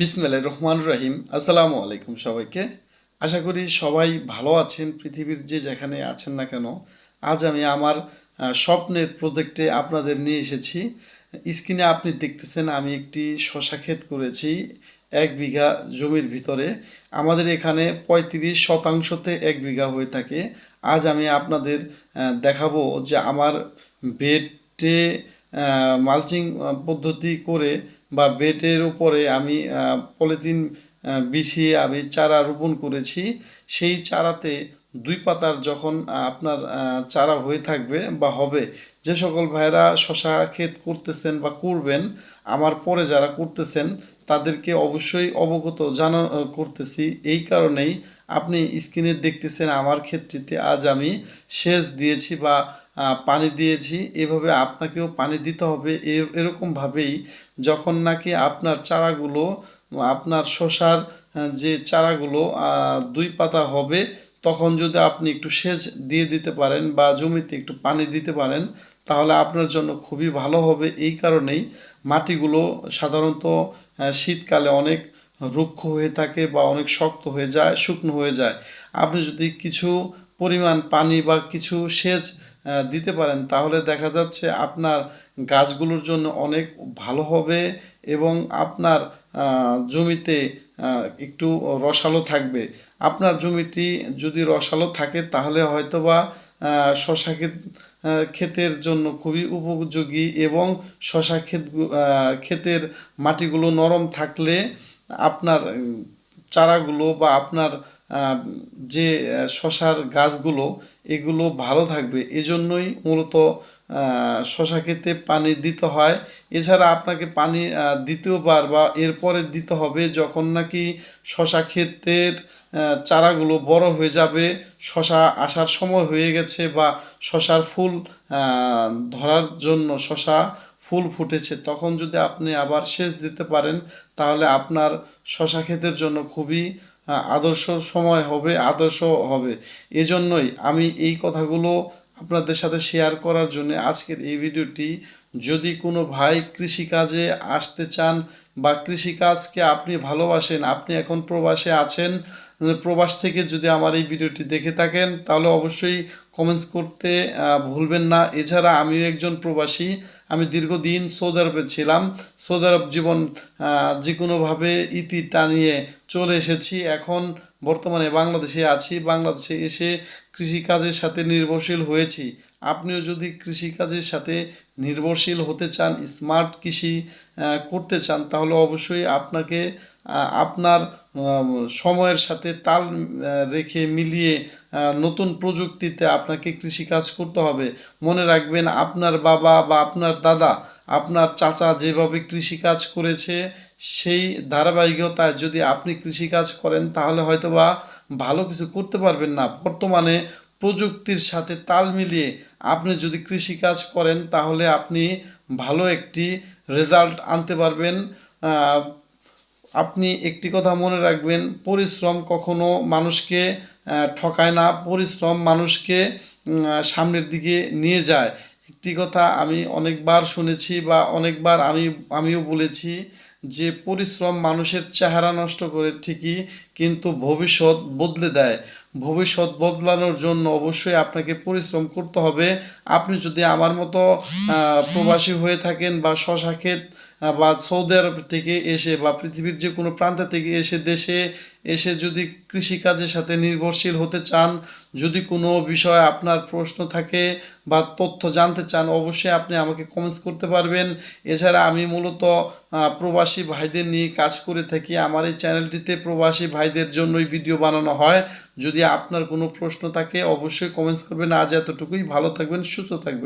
বিসমিল্লাহির রহমান রহিম। আসসালামু আলাইকুম সবাইকে। আশা করি সবাই ভালো আছেন, পৃথিবীর যে যেখানে আছেন না কেন। আজ আমি আমার স্বপ্নের প্রজেক্টে আপনাদের নিয়ে এসেছি। স্ক্রিনে আপনি দেখতেছেন আমি একটি শশা ক্ষেত করেছি এক বিঘা জমির ভিতরে। আমাদের এখানে পঁয়ত্রিশ শতাংশতে এক বিঘা হয়ে থাকে। আজ আমি আপনাদের দেখাবো যে আমার বেডে মালচিং পদ্ধতি করে বা বেডের উপরে আমি পলিথিন বিছিয়ে আমি চারা রোপণ করেছি। সেই চারাতে দুই পাতার যখন আপনার চারা হয়ে থাকবে বা হবে, যে সকল ভাইরা শশা ক্ষেত করতেছেন বা করবেন, আমার পরে যারা করতেছেন, তাদেরকে অবশ্যই অবগত জানা করতেছি। এই কারণেই আপনি স্ক্রিনে দেখতেছেন আমার ক্ষেত্রটিতে আজ আমি সেচ দিয়েছি বা পানি দিয়েছি, এভাবে আপনাকেও পানি দিতে হবে। এরকমভাবেই যখন নাকি আপনার চারাগুলো, আপনার শশার যে চারাগুলো দুই পাতা হবে, তখন যদি আপনি একটু সেচ দিয়ে দিতে পারেন বা জমিতে একটু পানি দিতে পারেন, তাহলে আপনার জন্য খুবই ভালো হবে। এই কারণেই মাটিগুলো সাধারণত শীতকালে অনেক রুক্ষ হয়ে থাকে বা অনেক শক্ত হয়ে যায়, শুকনো হয়ে যায়। আপনি যদি কিছু পরিমাণ পানি বা কিছু সেচ দিতে পারেন, তাহলে দেখা যাচ্ছে আপনার গাছগুলোর জন্য অনেক ভালো হবে এবং আপনার জমিতে একটু রসালো থাকবে। আপনার জমিটি যদি রসালো থাকে, তাহলে হয়তোবা শশা ক্ষেত ক্ষেতের জন্য খুবই উপযোগী এবং শশা ক্ষেত ক্ষেতের মাটিগুলো নরম থাকলে আপনার চারাগুলো বা আপনার যে শশার গাছগুলো, এগুলো ভালো থাকবে। এজন্যই মূলত শশা ক্ষেতে পানি দিতে হয়। এছাড়া আপনাকে পানি দ্বিতীয়বার বা এরপরে দিতে হবে যখন নাকি শশা ক্ষেতের চারাগুলো বড় হয়ে যাবে, শশা আসার সময় হয়ে গেছে বা শশার ফুল ধরার জন্য শশা ফুল ফুটেছে, তখন যদি আপনি আবার সেচ দিতে পারেন, তাহলে আপনার শশা ক্ষেতের জন্য খুবই আদর্শ সময় হবে, আদর্শ হবে। এজন্যই আমি এই কথাগুলো আপনাদের সাথে শেয়ার করার জন্য আজকের এই ভিডিওটি যদি কোনো ভাই কৃষিকাজে আসতে চান বা কৃষিকাজকে আপনি ভালোবাসেন, আপনি এখন প্রবাসে আছেন, প্রবাস থেকে যদি আমার এই ভিডিওটি দেখে থাকেন, তাহলে অবশ্যই কমেন্টস করতে ভুলবেন না। এছাড়া আমিও একজন প্রবাসী, আমি দীর্ঘদিন সৌদি আরবে ছিলাম। সৌদি আরব জীবন যে কোনোভাবে ইতি টানিয়ে চলে এসেছি। এখন বর্তমানে বাংলাদেশে আছি। বাংলাদেশে এসে কৃষিকাজের সাথে নির্ভরশীল হয়েছি। আপনিও যদি কৃষিকাজের সাথে নির্ভরশীল হতে চান, স্মার্ট কৃষি করতে চান, তাহলে অবশ্যই আপনাকে আপনার সময়ের সাথে তাল রেখে মিলিয়ে নতুন প্রযুক্তিতে আপনাকে কৃষিকাজ করতে হবে। মনে রাখবেন, আপনার বাবা বা আপনার দাদা আপনার চাচা যেভাবে কৃষিকাজ করেছে, সেই ধারাবাহিকতায় যদি আপনি কৃষিকাজ করেন, তাহলে হয়তোবা ভালো কিছু করতে পারবেন না। বর্তমানে প্রযুক্তির সাথে তাল মিলিয়ে আপনি যদি কৃষিকাজ করেন, তাহলে আপনি ভালো একটি রেজাল্ট আনতে পারবেন। আপনি একটি কথা মনে রাখবেন, পরিশ্রম কখনো মানুষকে ঠকায় না। পরিশ্রম মানুষকে সামনের দিকে নিয়ে যায়। একটি কথা আমি অনেকবার শুনেছি বা অনেকবার আমি, আমিও বলেছি যে পরিশ্রম মানুষের চেহারা নষ্ট করে ঠিকই কিন্তু ভবিষ্যৎ বদলে দেয়। ভবিষ্যৎ বদলানোর জন্য অবশ্যই আপনাকে পরিশ্রম করতে হবে। আপনি যদি আমার মতো প্রবাসী হয়ে থাকেন বা শশা ক্ষেত বা সৌদি আরব থেকে এসে বা পৃথিবীর যে কোনো প্রান্ত থেকে এসে দেশে এসে যদি কৃষিকাজের সাথে নির্ভরশীল হতে চান, যদি কোনো বিষয়ে আপনার প্রশ্ন থাকে বা তথ্য জানতে চান, অবশ্যই আপনি আমাকে কমেন্টস করতে পারবেন। এছাড়া আমি মূলত প্রবাসী ভাইদের নিয়ে কাজ করে থাকি। আমার এই চ্যানেলটিতে প্রবাসী ভাইদের জন্যই ভিডিও বানানো হয়। যদি আপনার কোনো প্রশ্ন থাকে, অবশ্যই কমেন্টস করবেন। আজ এতটুকুই। ভালো থাকবেন, সুস্থ থাকবেন।